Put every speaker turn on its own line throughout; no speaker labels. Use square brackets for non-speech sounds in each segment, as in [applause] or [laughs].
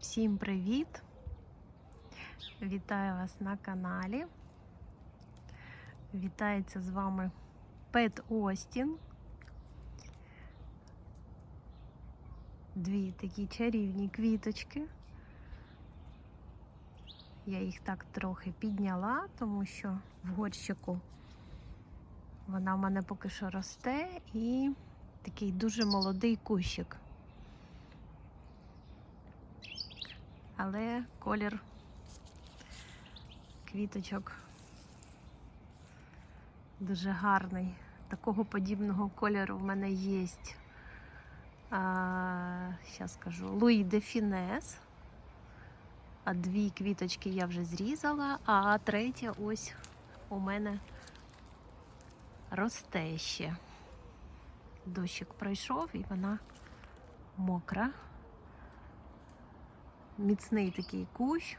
Всім привіт! Вітаю вас на каналі. Вітається з вами Пет Остін. Дві такі чарівні квіточки. Я їх так трохи підняла, тому що в горщику вона в мене поки що росте і такий дуже молодий кущик. Але колір квіточок дуже гарний. Такого подібного кольору в мене є. Зараз скажу Луї де Фінес. А дві квіточки я вже зрізала, а третя ось у мене росте ще. Дощик пройшов і вона мокра міцний такий кущ.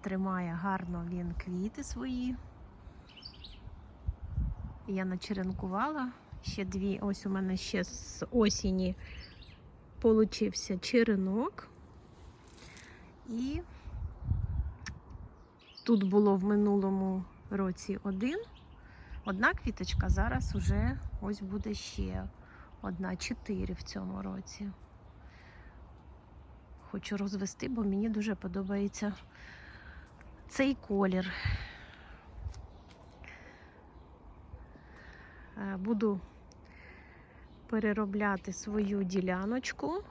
Тримає гарно він квіти свої. Я начеренкувала ще дві. Ось у мене ще з осені получився черенок. І тут було в минулому році один. Одна квіточка, зараз уже ось буде ще одна, чотири в цьому році хочу розвести, бо мені дуже подобається цей колір. Е, буду переробляти свою діляночку.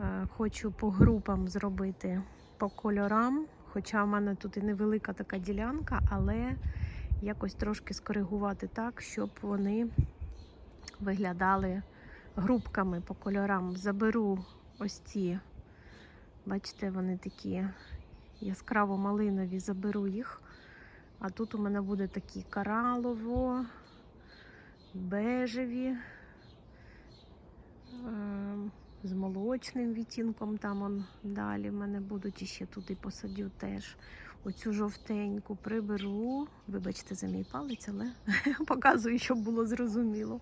Е, хочу по групам зробити по кольорам, хоча в мене тут і невелика така ділянка, але якось трошки скоригувати так, щоб вони виглядали групками по кольорам. Заберу ось ці, бачите, вони такі яскраво малинові, заберу їх. А тут у мене буде такі коралово, бежеві, ем, з молочним відтінком, там он далі в мене будуть і ще туди посадю теж. Оцю жовтеньку приберу. Вибачте за мій палець, але [laughs] показую, щоб було зрозуміло.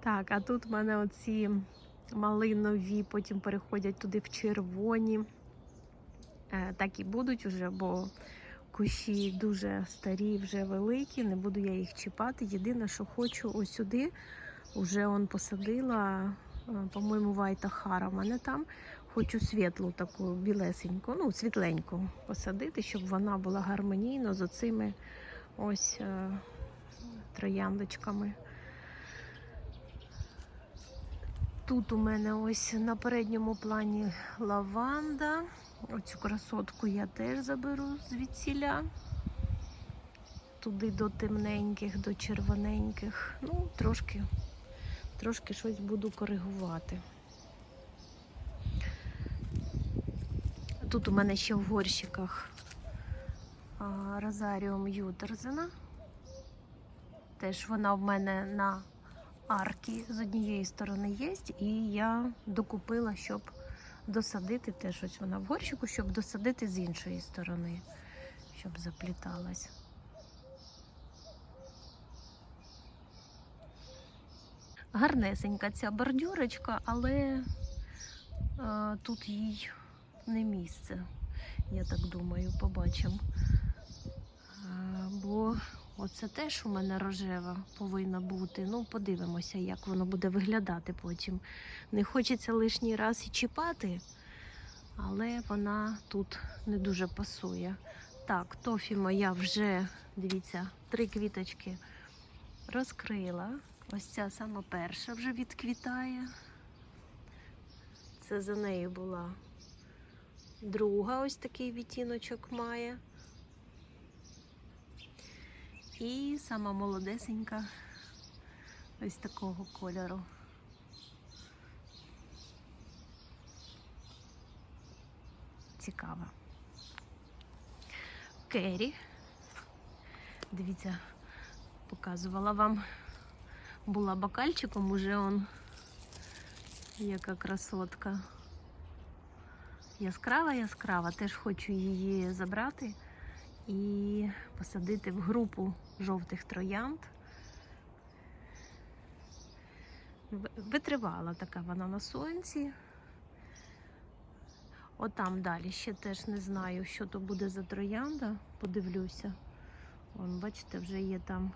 Так, а тут в мене оці малинові, потім переходять туди в червоні. Е, так і будуть вже, бо кущі дуже старі, вже великі, не буду я їх чіпати. Єдине, що хочу ось сюди, вже он посадила, е, по-моєму, Вайта Хара в мене там. Хочу світлу таку білесеньку, ну, світленьку посадити, щоб вона була гармонійно з оцими ось е, трояндочками. Тут у мене ось на передньому плані лаванда. Оцю красотку я теж заберу звідсіля. Туди до темненьких, до червоненьких. Ну, трошки, трошки щось буду коригувати. Тут у мене ще в горщиках Розаріум Ютерзена. Теж вона в мене на арки з однієї сторони є, і я докупила, щоб досадити теж ось вона в горщику, щоб досадити з іншої сторони, щоб запліталась. Гарнесенька ця бордюрочка, але а, е, тут їй не місце, я так думаю, побачимо. Е, бо Оце теж у мене рожева повинна бути. Ну, подивимося, як воно буде виглядати потім. Не хочеться лишній раз і чіпати, але вона тут не дуже пасує. Так, тофі моя вже, дивіться, три квіточки розкрила. Ось ця сама перша вже відквітає. Це за нею була друга, ось такий відтіночок має. І сама молодесенька ось такого кольору. Цікава. Кері. Дивіться, показувала вам, була бокальчиком, уже он яка красотка. Яскрава, яскрава, теж хочу її забрати і посадити в групу жовтих троянд. Витривала така вона на сонці. Отам далі ще теж не знаю, що то буде за троянда. Подивлюся. Вон, бачите, вже є там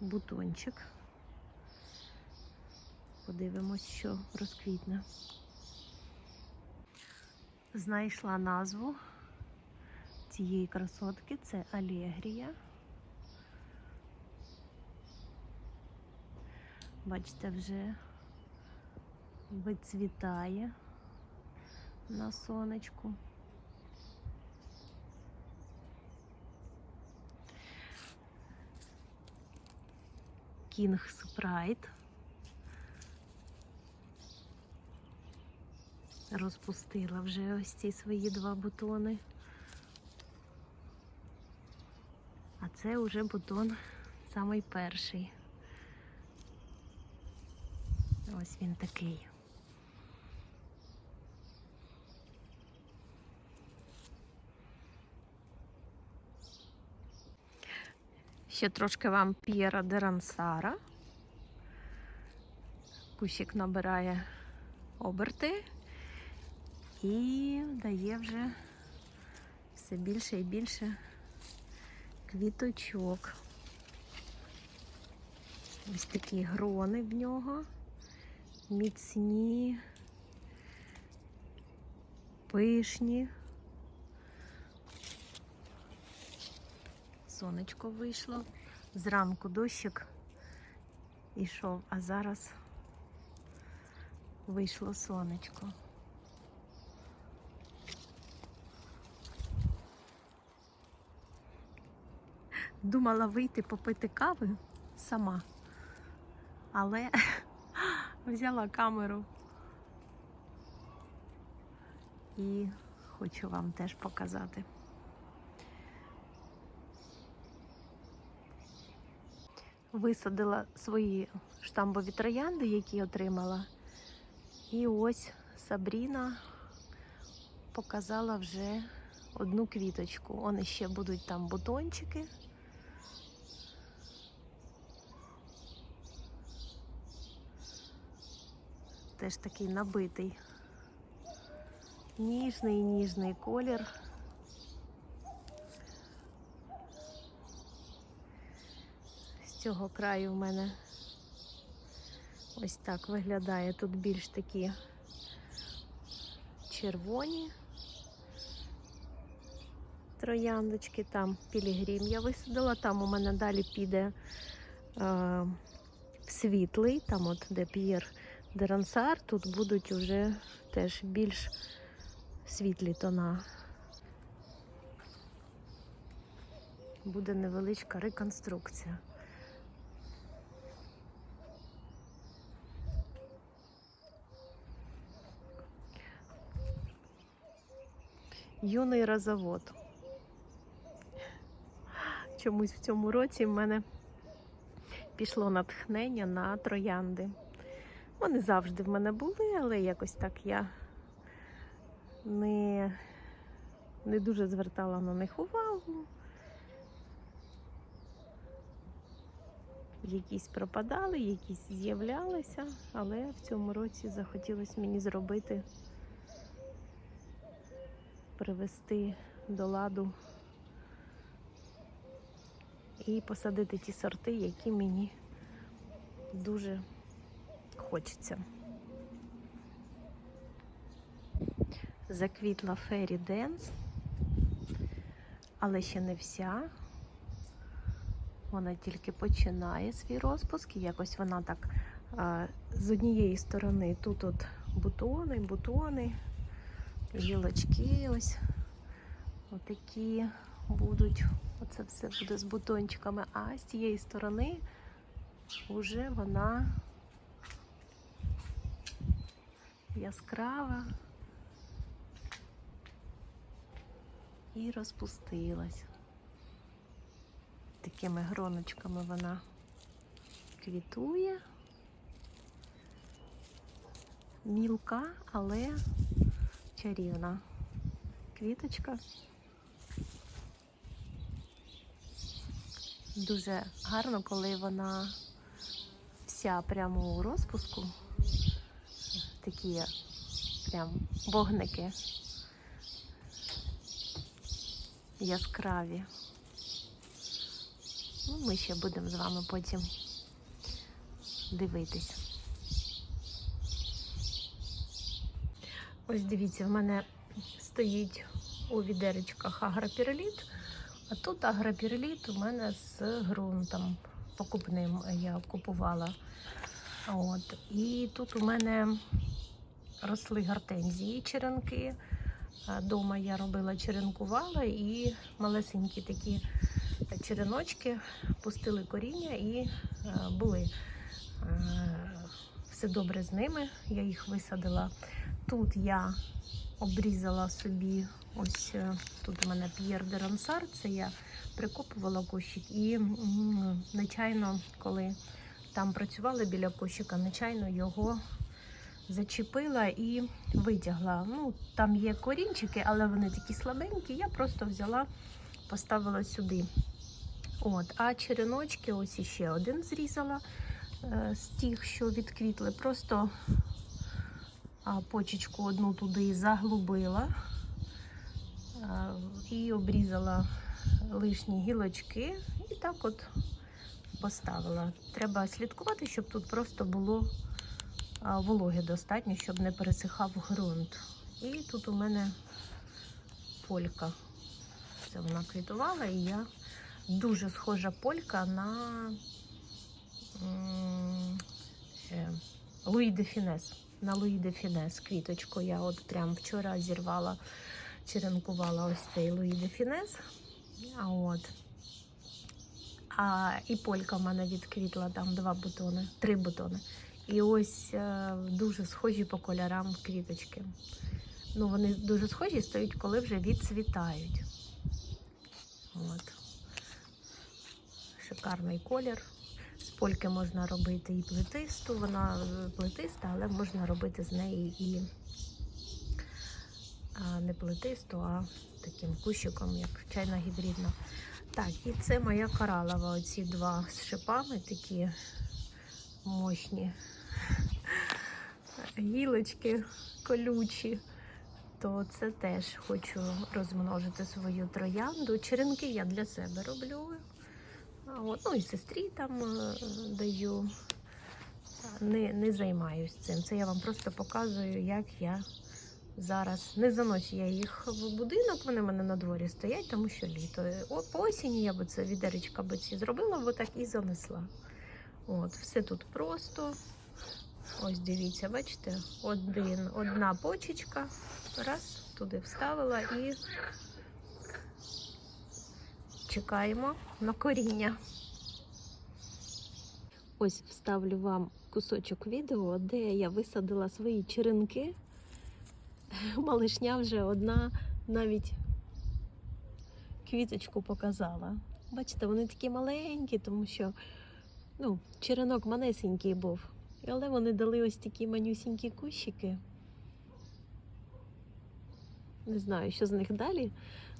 бутончик. Подивимось, що розквітне. Знайшла назву цієї красотки. Це Алегрія. Бачите, вже вицвітає на сонечку. Кінг Спрайт. Розпустила вже ось ці свої два бутони. А це вже бутон самий перший. Ось він такий. Ще трошки вам П'єра де Рансара. Кущик набирає оберти і дає вже все більше і більше квіточок. Ось такі грони в нього, міцні, пишні. Сонечко вийшло. Зранку дощик ішов, а зараз вийшло сонечко. Думала вийти попити кави сама, але [laughs] взяла камеру і хочу вам теж показати. Висадила свої штамбові троянди, які отримала. І ось Сабріна показала вже одну квіточку. Вони ще будуть там бутончики. Теж такий набитий. Ніжний, ніжний колір. З цього краю в мене ось так виглядає. Тут більш такі червоні трояндочки, там пілігрім я висадила, там у мене далі піде е, світлий, там от де П'єр Дерансар, тут будуть уже теж більш світлі тона. Буде невеличка реконструкція. Юний розовод. Чомусь в цьому році в мене пішло натхнення на троянди. Вони завжди в мене були, але якось так я не, не дуже звертала на них увагу. Якісь пропадали, якісь з'являлися, але в цьому році захотілося мені зробити, привести до ладу і посадити ті сорти, які мені дуже хочеться. Заквітла Фері Денс, але ще не вся. Вона тільки починає свій розпуск, і якось вона так з однієї сторони тут от бутони, бутони, гілочки ось отакі будуть. Оце все буде з бутончиками, а з цієї сторони вже вона яскрава і розпустилась. Такими гроночками вона квітує. Мілка, але чарівна квіточка. Дуже гарно, коли вона вся прямо у розпуску. Такі прям вогники яскраві. Ну, ми ще будемо з вами потім дивитись. Ось дивіться, в мене стоїть у відеречках агропіроліт, а тут агропіроліт у мене з ґрунтом покупним я купувала. От. І тут у мене росли гортензії, черенки. Дома я робила черенкувала і малесенькі такі череночки пустили коріння і е, були е, все добре з ними. Я їх висадила. Тут я обрізала собі, ось е, тут у мене П'єр де Рансар, це я прикопувала кущик і нечайно, коли там працювала біля кущика, нечайно його зачепила і витягла. Ну, там є корінчики, але вони такі слабенькі. Я просто взяла, поставила сюди. От, а череночки, ось іще один зрізала е, з тих, що відквітли. Просто почечку одну туди заглубила е, і обрізала лишні гілочки. І так от поставила. Треба слідкувати, щоб тут просто було вологи достатньо, щоб не пересихав ґрунт. І тут у мене полька. Це вона квітувала, і я дуже схожа полька на Луї де Фінес. На Луї де Фінес квіточку. Я от прям вчора зірвала, черенкувала ось цей Луї де Фінес. А от. А і полька в мене відквітла там два бутони, три бутони. І ось е, дуже схожі по кольорам квіточки. Ну, вони дуже схожі стають, коли вже відцвітають. От. Шикарний колір. З польки можна робити і плетисту, вона е, плетиста, але можна робити з неї і а, не плетисту, а таким кущиком, як чайна гібридна. Так, і це моя коралова. Оці два з шипами такі мощні гілочки колючі. То це теж хочу розмножити свою троянду. Черенки я для себе роблю. От, ну і сестрі там е, даю. Не, не займаюсь цим. Це я вам просто показую, як я зараз не заношу я їх в будинок, вони в мене на дворі стоять, тому що літо. О, по осені я би це відеречка би ці зробила, бо так і занесла. От, все тут просто. Ось дивіться, бачите, один, одна почечка. Раз, туди вставила і чекаємо на коріння. Ось вставлю вам кусочок відео, де я висадила свої черенки. [laughs] Малишня вже одна навіть квіточку показала. Бачите, вони такі маленькі, тому що ну, черенок манесенький був. Але вони дали ось такі манюсінькі кущики. Не знаю, що з них далі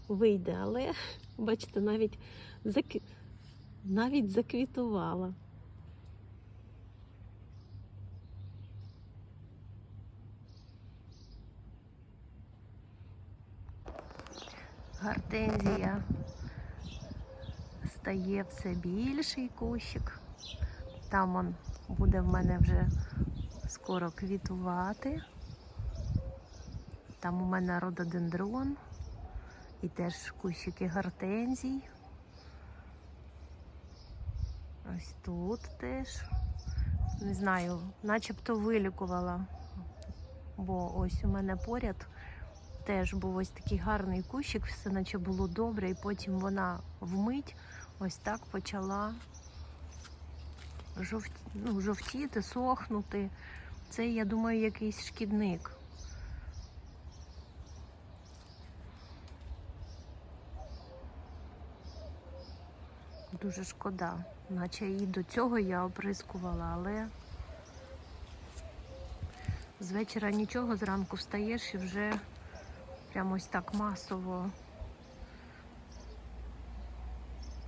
вийде, але [laughs] бачите, навіть, зак... навіть заквітувала. Гортензія стає все більший кущик. Там он буде в мене вже скоро квітувати. Там у мене рододендрон і теж кущики гортензій. Ось тут теж. Не знаю, начебто вилікувала, бо ось у мене поряд теж був ось такий гарний кущик, все наче було добре, і потім вона вмить ось так почала жовт... ну, жовтіти, сохнути. Це, я думаю, якийсь шкідник. Дуже шкода, наче і до цього я оприскувала, але з вечора нічого, зранку встаєш і вже прямо ось так масово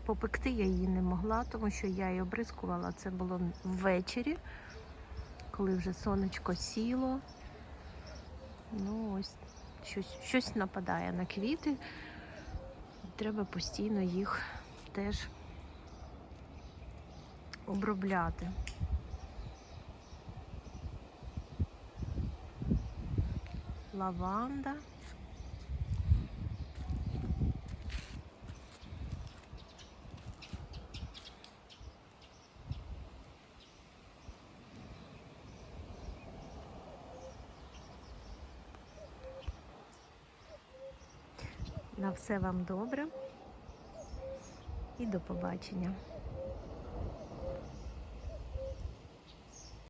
попекти я її не могла, тому що я її обрискувала. Це було ввечері, коли вже сонечко сіло. Ну, ось щось, щось нападає на квіти. Треба постійно їх теж обробляти. Лаванда. Все вам добре і до побачення.